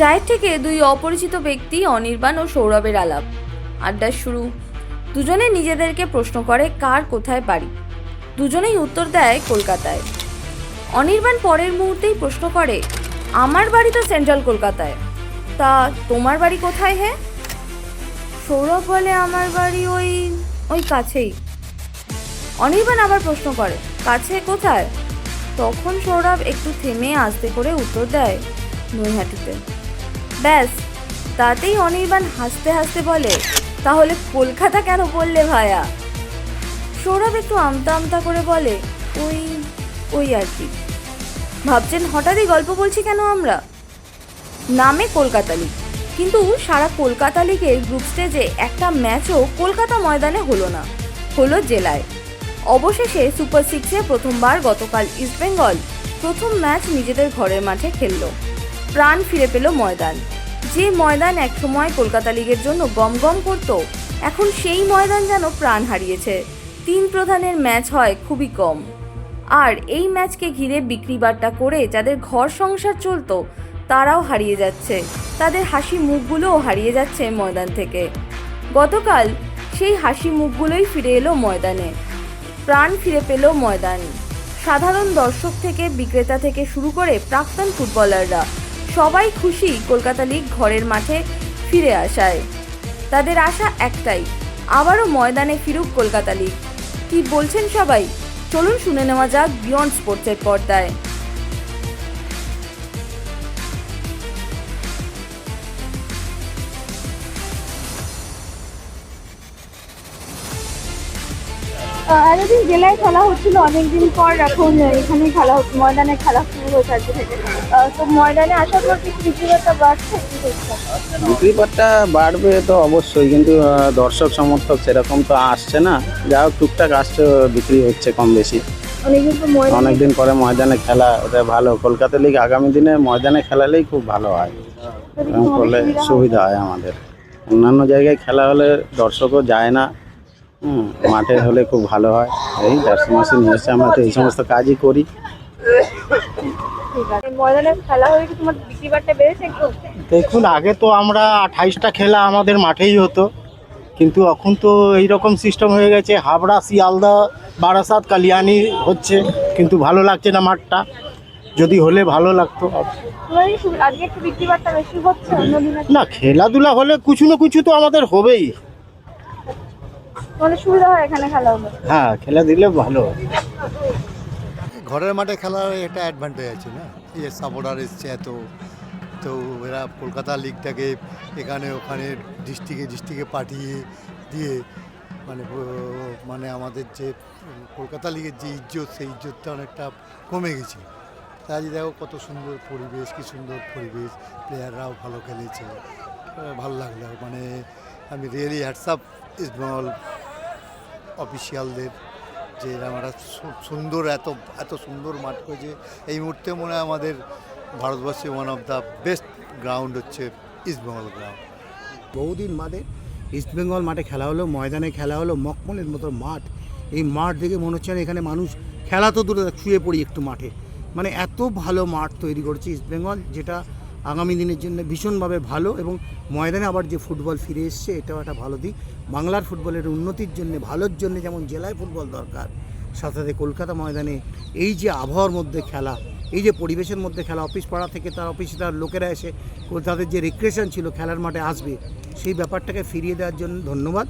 চায়ের থেকে দুই অপরিচিত ব্যক্তি অনির্বাণ ও সৌরভের আলাপ। আড্ডার শুরু। দুজনে নিজেদেরকে প্রশ্ন করে কার কোথায় বাড়ি। দুজনেই উত্তর দেয় কলকাতায়। অনির্বাণ পরের মুহূর্তেই প্রশ্ন করে, আমার বাড়ি তো সেন্ট্রাল কলকাতায়। তা তোমার বাড়ি কোথায় হে? সৌরভ বলে, আমার বাড়ি ওই ওই কাছেই। অনির্বাণ আবার প্রশ্ন করে, কাছে কোথায়? তখন সৌরভ একটু থেমে আস্তে করে উত্তর দেয় নৈহাটিতে। ব্যাস, তাতেই অনির্বাণ হাসতে হাসতে বলে, তাহলে কলকাতা কেন বললে ভায়া? সৌরভ একটু আমতা আমতা করে বলে, ওই ওই আর কি। ভাবছেন হঠাৎই গল্প বলছি কেন আমরা? নামে কলকাতা লিগ কিন্তু সারা কলকাতা লিগের গ্রুপ স্টেজে একটা ম্যাচও কলকাতা ময়দানে হলো না, হলো জেলায়। অবশেষে সুপার সিক্সে প্রথমবার গতকাল ইস্টবেঙ্গল প্রথম ম্যাচ নিজেদের ঘরের মাঠে খেললো। প্রাণ ফিরে পেল ময়দান। যে ময়দান একসময় কলকাতা লিগের জন্য গম গম করতো, এখন সেই ময়দান যেন প্রাণ হারিয়েছে। তিন প্রধানের ম্যাচ হয় খুবই কম। আর এই ম্যাচকে ঘিরে বিক্রি বাট্টা করে যাদের ঘর সংসার চলতো, তারাও হারিয়ে যাচ্ছে। তাদের হাসি মুখগুলোও হারিয়ে যাচ্ছে ময়দান থেকে। গতকাল সেই হাসি মুখগুলোই ফিরে এলো ময়দানে। প্রাণ ফিরে পেল ময়দান। সাধারণ দর্শক থেকে, বিক্রেতা থেকে শুরু করে প্রাক্তন ফুটবলাররা সবাই খুশি কলকাতা লিগ ঘরের মাঠে ফিরে আসায়। তাদের আশা একটাই, আবারও ময়দানে ফিরুক কলকাতা লিগ। কি বলছেন সবাই? চলুন শুনে নেওয়া যাক বিয়ন্ড স্পোর্টসের পর্দায়। এতদিন জেলায় খেলা হচ্ছিল অনেকদিন পর এখন এখানে খেলা হচ্ছে ময়দানে খেলা শুরু হয়েছে আজকে থেকে। তো ময়দানে আসার পর কি বিক্রিবারটা বাড়ছে বিক্রিপাতটা বাড়বে তো অবশ্যই কিন্তু দর্শক সমর্থক সেরকম তো আসছে না। যা হোক টুকটাক আসছে বিক্রি হচ্ছে কম বেশি। অনেকদিন পরে ময়দানে খেলা ওটা ভালো। কলকাতা লিগ আগামী দিনে ময়দানে খেলালেই খুব ভালো হয়। এরকম করলে সুবিধা হয় আমাদের। অন্যান্য জায়গায় খেলা হলে দর্শকও যায় না। মাঠে হলে খুব ভালো হয়। এই জার্সি মাসি নিয়ে এসছে আমরা তো এই সমস্ত কাজই করি। দেখুন আগে তো আমরা আঠাইশটা খেলা আমাদের মাঠেই হতো। কিন্তু এখন তো এই রকম সিস্টেম হয়ে গেছে হাবড়া শিয়ালদা বারাসাত কালিয়ানি হচ্ছে। কিন্তু ভালো লাগছে না মাঠটা। যদি হলে ভালো লাগতো। না খেলাধুলা হলে কিছু না কিছু তো আমাদের হবেই। তোমাদের সুবিধা হয় এখানে খেলা হলে হ্যাঁ খেলা দিলে ভালো ঘরের মাঠে খেলার একটা অ্যাডভান্টেজ আছে না? এই সাপোর্টার এসছে এত তো এরা কলকাতা লিগটাকে এখানে ওখানে ডিস্ট্রিক্টে ডিস্ট্রিক্টে পাঠিয়ে দিয়ে মানে মানে আমাদের যে কলকাতা লিগের যে ইজ্জত সেই ইজ্জতটা অনেকটা কমে গেছে। তাই দেখো কত সুন্দর পরিবেশ কি সুন্দর পরিবেশ। প্লেয়াররাও ভালো খেলেছে। ভালো লাগল। মানে আমি রিয়েলি হ্যাটসঅ্যাপ ইস্টবেঙ্গল অফিসিয়ালদের যে আমরা সুন্দর এত এত সুন্দর মাঠ করেছে। এই মুহূর্তে মনে হয় আমাদের ভারতবর্ষে one of the best ground হচ্ছে ইস্টবেঙ্গল গ্রাউন্ড বহুদিন বাদে ইস্টবেঙ্গল মাঠে খেলা হলো, ময়দানে খেলা হলো, মকমলের মতো মাঠ। এই মাঠ দেখে মনে হচ্ছে না এখানে মানুষ খেলা তো দূরে শুয়ে পড়ি একটু মাঠে। মানে এত ভালো মাঠ তৈরি করছে ইস্টবেঙ্গল যেটা আগামী দিনের জন্য ভীষণভাবে ভালো এবং ময়দানে আবার যে ফুটবল ফিরে এসছে, এটাও একটা ভালো দিক। বাংলার ফুটবলের উন্নতির জন্য, ভালোর জন্য যেমন জেলায় ফুটবল দরকার, সাথে সাথে কলকাতা ময়দানে এই যে আবহাওয়ার মধ্যে খেলা, এই যে পরিবেশের মধ্যে খেলা, অফিস পাড়া থেকে তার অফিসে তার লোকেরা এসে তাদের যে রিক্রেশন ছিল খেলার মাঠে আসবে, সেই ব্যাপারটাকে ফিরিয়ে দেওয়ার জন্য ধন্যবাদ।